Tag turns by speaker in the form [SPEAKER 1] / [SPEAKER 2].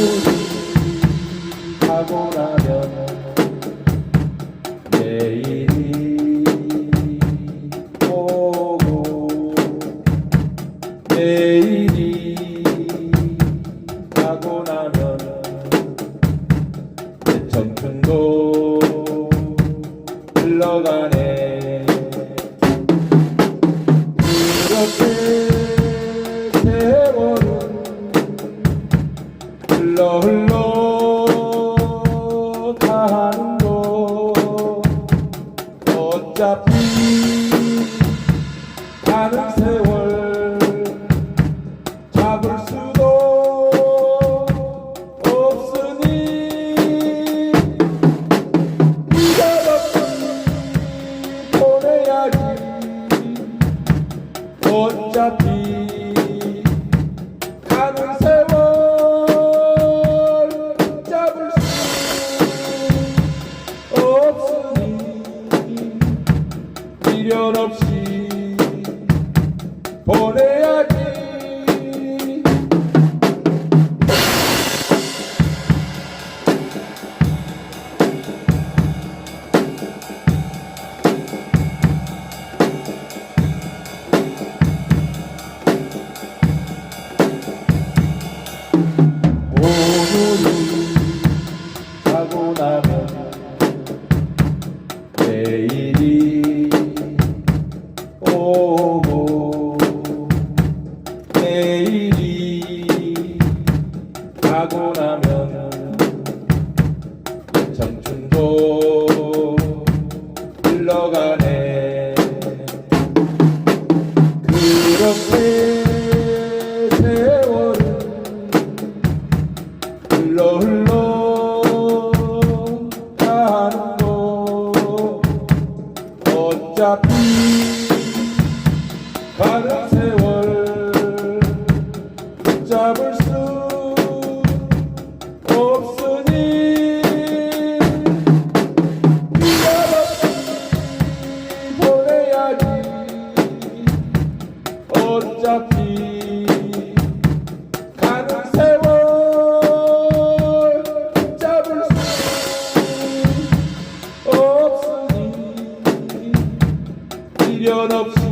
[SPEAKER 1] 오늘이 하고 나면 내일이 오고 내일이 하고 나면 내 청춘도 흘러가네. 이렇게 흘러 흘러 가는 거. 어차피 가는 세월 잡을 수도 없으니 잊어먹기 보내야지. 어차피 없이 보내야지 내일이 가고 나면 청춘도 흘러가네. 그렇게 세월은 흘러 흘러 가는 거 어차피 가는 잡을 수 없으니 미안하지 보내야지 어차피 가는 세월 잡을 수 없으니 미련 없이